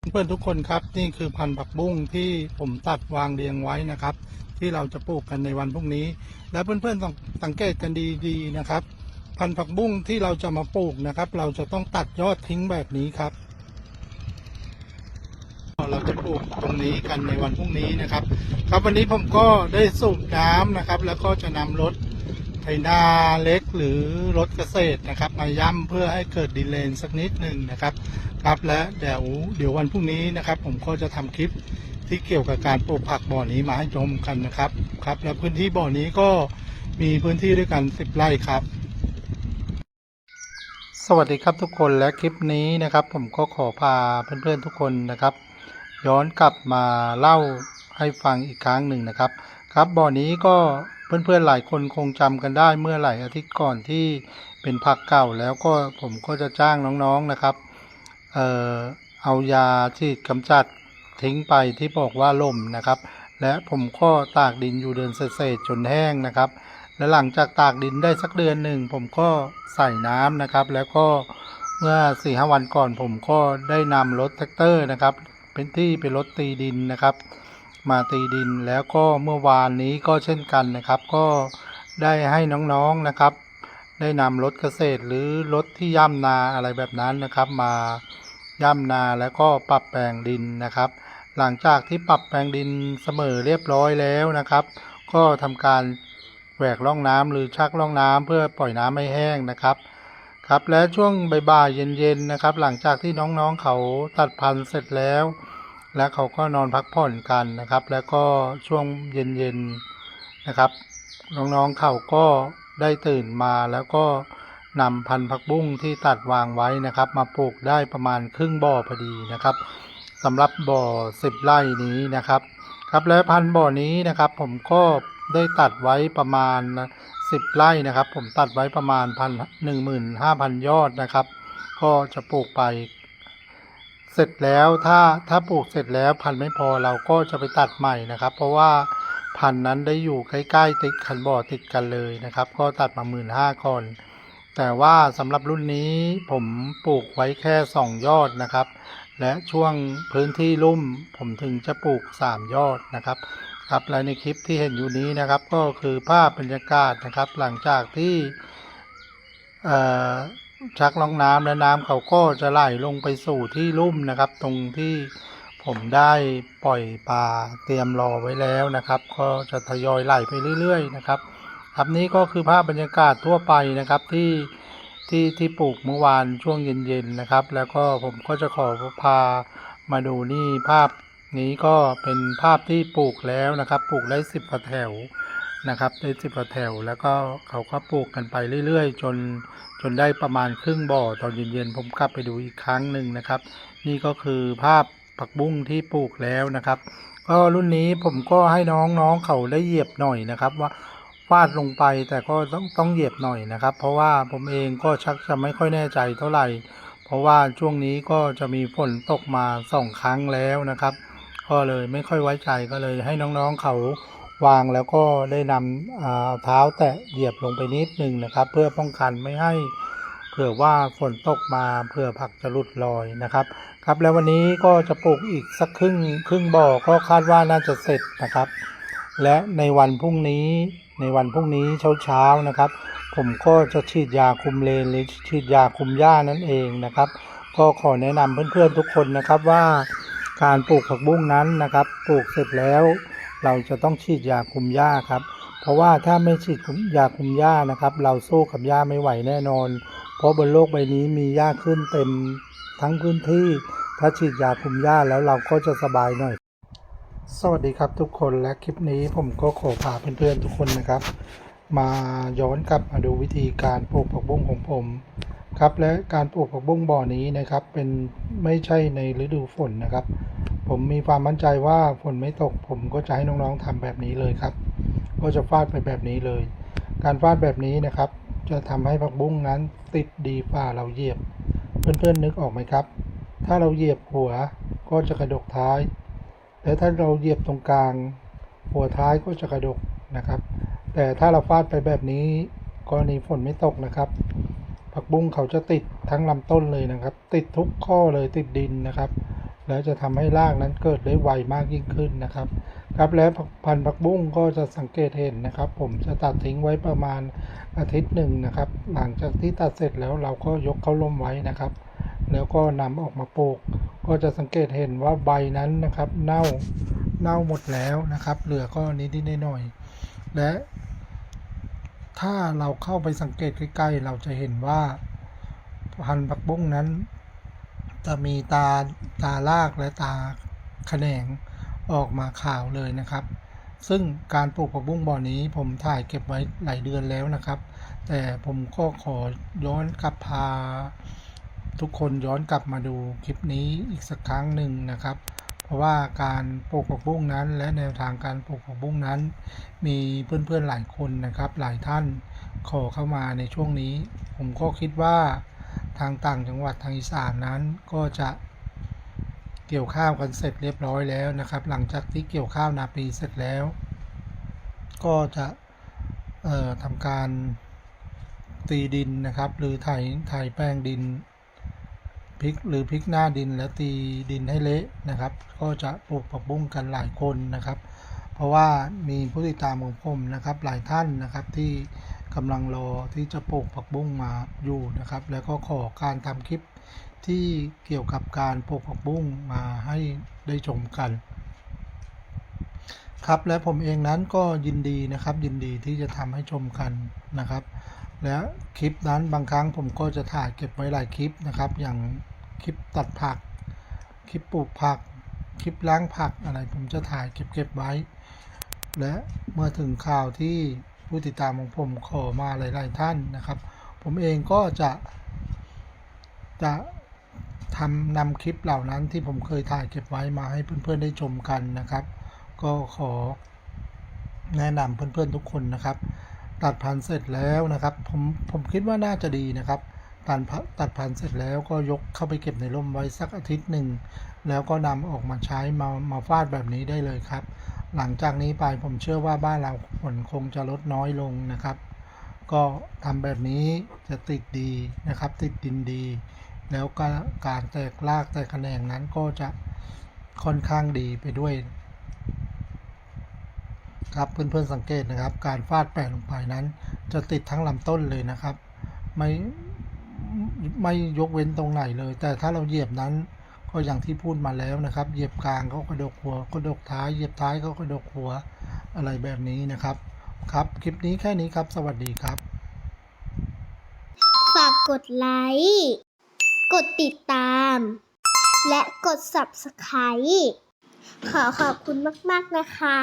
เพื่อนทุกคนครับนี่คือพันธุ์ผักบุ้งที่ผมตัดวางเรียงไว้นะครับ ที่เราจะปลูกกันในวันพรุ่งนี้ และเพื่อนๆต้องสังเกตกันดีๆนะครับ พันธุ์ผักบุ้งที่เราจะมาปลูกนะครับ เราจะต้องตัดยอดทิ้งแบบนี้ครับเราจะปลูกตรงนี้กันในวันพรุ่งนี้นะครับ ครับวันนี้ผมก็ได้สูบน้ำนะครับ แล้วก็จะนำรถไถนาเล็กหรือรถเกษตรนะครับ มาย่ำเพื่อให้เกิดดีเลนสักนิดหนึ่งนะครับ ครับและเดี๋ยวเดี๋ยววันพรุ่งนี้นะครับ ผมก็จะทำคลิปที่เกี่ยวกับการปลูกผักบ่อนี้มาให้ชมกันนะครับครับ และพื้นที่บ่อนี้ก็มีพื้นที่ด้วยกัน10ไร่ครับ สวัสดีครับทุกคนและคลิปนี้นะครับ ผมก็ขอพาเพื่อนๆทุกคนนะครับ ย้อนกลับมาเล่าให้ฟังอีกครั้งหนึ่งนะครับ ครับบ่อนี้ก็เพื่อนๆหลายคนคงจำกันได้เมื่อหลายอาทิตย์ก่อนที่เป็นผักเก่าแล้วก็ผมก็จะจ้างน้องๆนะครับ เอ่อเอายาที่กำจัดทิ้งไปที่บอกว่าล่มนะครับ และผมก็ตากดินอยู่เดือนเศษจนแห้งนะครับ และหลังจากตากดินได้สักเดือนหนึ่ง ผมก็ใส่น้ำนะครับ แล้วก็เมื่อสี่ห้าวันก่อนผมก็ได้นำรถแท็กเตอร์นะครับ เป็นที่เป็นรถตีดินนะครับ มาตีดินแล้วก็เมื่อวานนี้ก็เช่นกันนะครับ ก็ได้ให้น้องๆนะครับ ได้นำรถเกษตรหรือรถที่ย่ำนาอะไรแบบนั้นนะครับ มาย่ำนาแล้วก็ปรับแปลงดินนะครับ หลังจากที่ปรับแปลงดินเสมอเรียบร้อยแล้วนะครับ ก็ทำการแหวกร่องน้ำหรือชักร่องน้ำเพื่อปล่อยน้ำให้แห้งนะครับครับและช่วงบ่ายๆเย็นๆนะครับ หลังจากที่น้องๆเขาตัดพันธุ์เสร็จแล้ว และเขาก็นอนพักผ่อนกันนะครับ แล้วก็ช่วงเย็นๆนะครับ น้องๆเขาก็ได้ตื่นมาแล้วก็นำพันธุ์ผักบุ้งที่ตัดวางไว้นะครับ มาปลูกได้ประมาณครึ่งบ่อพอดีนะครับสำหรับบ่อสิบไร่นี้นะครับ ครับและพันธุ์บ่อนี้นะครับ ผมก็ได้ตัดไว้ประมาณสิบไร่นะครับ ผมตัดไว้ประมาณพันหนึ่งหมื่นห้าพันยอดนะครับ ก็จะปลูกไป เสร็จแล้วถ้าถ้าปลูกเสร็จแล้วพันธุ์ไม่พอเราก็จะไปตัดใหม่นะครับ เพราะว่า พันนั้นได้อยู่ใกล้ๆ ติดคันบ่อติดกันเลยนะครับ ก็ตัดมาหมื่นห้าก่อน แต่ว่าสำหรับรุ่นนี้ผมปลูกไว้แค่สองยอดนะครับ และช่วงพื้นที่ลุ่มผมถึงจะปลูกสามยอดนะครับครับและในคลิปที่เห็นอยู่นี้นะครับก็คือภาพบรรยากาศนะครับ หลังจากที่ชักล่องน้ำและน้ำเขาก็จะไหลลงไปสู่ที่ลุ่มนะครับ ตรงที่ ผมได้ปล่อยปลาเตรียมรอไว้แล้วนะครับ ก็จะทยอยไหลไปเรื่อย ๆ นะครับ ครับนี้ก็คือภาพบรรยากาศทั่วไปนะครับที่ที่ที่ปลูกเมื่อวานช่วงเย็นๆนะครับ แล้วก็ผมก็จะขอพามาดูนี่ภาพนี้ก็เป็นภาพที่ปลูกแล้วนะครับ ปลูกได้สิบกว่าแถวนะครับได้สิบกว่าแถวแล้วก็เขาก็ปลูกกันไปเรื่อยๆ จนจนได้ประมาณครึ่งบ่อตอนเย็นๆผมกลับไปดูอีกครั้งหนึ่งนะครับ นี่ก็คือภาพ ผักบุ้งที่ปลูกแล้วนะครับ ก็รุ่นนี้ผมก็ให้น้องๆเขาได้เหยียบหน่อยนะครับว่าฟาดลงไปแต่ก็ต้องต้องเหยียบหน่อยนะครับ เพราะว่าผมเองก็ชักจะไม่ค่อยแน่ใจเท่าไหร่ เพราะว่าช่วงนี้ก็จะมีฝนตกมาสองครั้งแล้วนะครับ ก็เลยไม่ค่อยไว้ใจก็เลยให้น้องๆเขาวางแล้วก็ได้นำเท้าแตะเหยียบลงไปนิดนึงนะครับ เพื่อป้องกันไม่ให้ เผื่อว่าฝนตกมาเผื่อผักจะหลุดลอยนะครับ ครับแล้ววันนี้ก็จะปลูกอีกสักครึ่งครึ่งบ่อก็คาดว่าน่าจะเสร็จนะครับ และในวันพรุ่งนี้ในวันพรุ่งนี้เช้าๆนะครับ ผมก็จะฉีดยาคุมเลนหรือฉีดยาคุมหญ้านั่นเองนะครับ ก็ขอแนะนำเพื่อนๆทุกคนนะครับว่าการปลูกผักบุ้งนั้นนะครับ ปลูกเสร็จแล้ว เราจะต้องฉีดยาคุมหญ้าครับ เพราะว่าถ้าไม่ฉีดยาคุมหญ้านะครับ เราสู้กับหญ้าไม่ไหวแน่นอน เพราะบนโลกใบนี้มีหญ้าขึ้นเต็มทั้งพื้นที่ ถ้าฉีดยาคุมหญ้าแล้วเราก็จะสบายหน่อย สวัสดีครับทุกคนและคลิปนี้ผมก็ขอพาเพื่อนๆทุกคนนะครับ มาย้อนกลับมาดูวิธีการปลูกผักบุ้งของผมครับและการปลูกผักบุ้งบ่อนี้นะครับ เป็นไม่ใช่ในฤดูฝนนะครับ ผมมีความมั่นใจว่าฝนไม่ตก ผมก็จะให้น้องๆทำแบบนี้เลยครับ ก็จะฟาดไปแบบนี้เลย การฟาดแบบนี้นะครับ จะทำให้ผักบุ้งนั้นติดดีฝ่าเราเหยียบ เพื่อนๆนึกออกไหมครับ ถ้าเราเหยียบหัวก็จะกระดกท้ายแต่ถ้าเราเหยียบตรงกลาง หัวท้ายก็จะกระดกนะครับ แต่ถ้าเราฟาดไปแบบนี้กรณีฝนไม่ตกนะครับ ผักบุ้งเขาจะติดทั้งลำต้นเลยนะครับ ติดทุกข้อเลยติดดินนะครับ แล้วจะทำให้รากนั้นเกิดได้ไวมากยิ่งขึ้นนะครับ ครับและพันธุ์ผักบุ้งก็จะสังเกตเห็นนะครับ ผมจะตัดทิ้งไว้ประมาณอาทิตย์หนึ่งนะครับ หลังจากที่ตัดเสร็จแล้วเราก็ยกเข้าร่มไว้นะครับ แล้วก็นำออกมาปลูก ก็จะสังเกตเห็นว่าใบนั้นนะครับ เน่าเน่าหมดแล้วนะครับ เหลือก็นิดๆหน่อยๆและ ถ้าเราเข้าไปสังเกตใกล้ๆเราจะเห็นว่าพันธุ์ผักบุ้งนั้น จะมีตาตารากและตาแขนง ออกมาข่าวเลยนะครับ ซึ่งการปลูกผักบุ้งบ่อนี้ผมถ่ายเก็บไว้หลายเดือนแล้วนะครับ แต่ผมก็ขอย้อนกลับพา ทุกคนย้อนกลับมาดูคลิปนี้อีกสักครั้งหนึ่งนะครับ เพราะว่าการปลูกผักบุ้งนั้น และแนวทางการปลูกผักบุ้งนั้น มีเพื่อนๆหลายคนนะครับ หลายท่านขอเข้ามาในช่วงนี้ ผมก็คิดว่าทางต่างจังหวัดทางอีสานนั้นก็จะ เกี่ยวข้าวกันเสร็จเรียบร้อยแล้วนะครับ หลังจากที่เกี่ยวข้าวนาปีเสร็จแล้ว ก็จะทำการตีดินนะครับ หรือไถไถแป้งดินพลิกหรือพลิกหน้าดินแล้วตีดินให้เละนะครับ ก็จะปลูกผักบุ้งกันหลายคนนะครับ เพราะว่ามีผู้ติดตามของผมนะครับ หลายท่านนะครับที่กำลังรอที่จะปลูกผักบุ้งมาอยู่นะครับ แล้วก็ขอการทำคลิป ที่เกี่ยวกับการปลูกผักบุ้งมาให้ได้ชมกัน ครับและผมเองนั้นก็ยินดีนะครับ ยินดีที่จะทำให้ชมกันนะครับ และคลิปนั้นบางครั้งผมก็จะถ่ายเก็บไว้หลายคลิปนะครับ อย่างคลิปตัดผัก คลิปปลูกผัก คลิปล้างผักอะไร ผมจะถ่ายเก็บเก็บไว้ และเมื่อถึงข่าวที่ผู้ติดตามของผมขอมาหลาย ๆ ท่านนะครับ ผมเองก็จะจะ ทำนำคลิปเหล่านั้นที่ผมเคยถ่ายเก็บไว้มาให้เพื่อนๆได้ชมกันนะครับ ก็ขอแนะนำเพื่อนๆทุกคนนะครับ ตัดพันธุ์เสร็จแล้วนะครับ ผมผมคิดว่าน่าจะดีนะครับตัดพันตัดพันธุ์เสร็จแล้วก็ยกเข้าไปเก็บในร่มไว้สักอาทิตย์หนึ่งแล้วก็นำออกมาใช้มามาฟาดแบบนี้ได้เลยครับ หลังจากนี้ไปผมเชื่อว่าบ้านเราฝนคงจะลดน้อยลงนะครับ ก็ทำแบบนี้จะติดดีนะครับ ติดดินดี แล้วก็การแตกรากแตกแขนงนั้นก็จะค่อนข้างดีไปด้วย ครับเพื่อนๆสังเกตนะครับ การฟาดแปะลงไปนั้น จะติดทั้งลำต้นเลยนะครับ ไม่ไม่ยกเว้นตรงไหนเลย แต่ถ้าเราเหยียบนั้นก็อย่างที่พูดมาแล้วนะครับ เหยียบกลางเขากระดกหัวกระดกท้ายเหยียบท้ายเขากระดกหัวอะไรแบบนี้นะครับ ครับ คลิปนี้แค่นี้ครับ สวัสดีครับ ฝากกดไลค์ กดติดตาม และกด subscribe ขอขอบคุณมาก ๆ นะคะ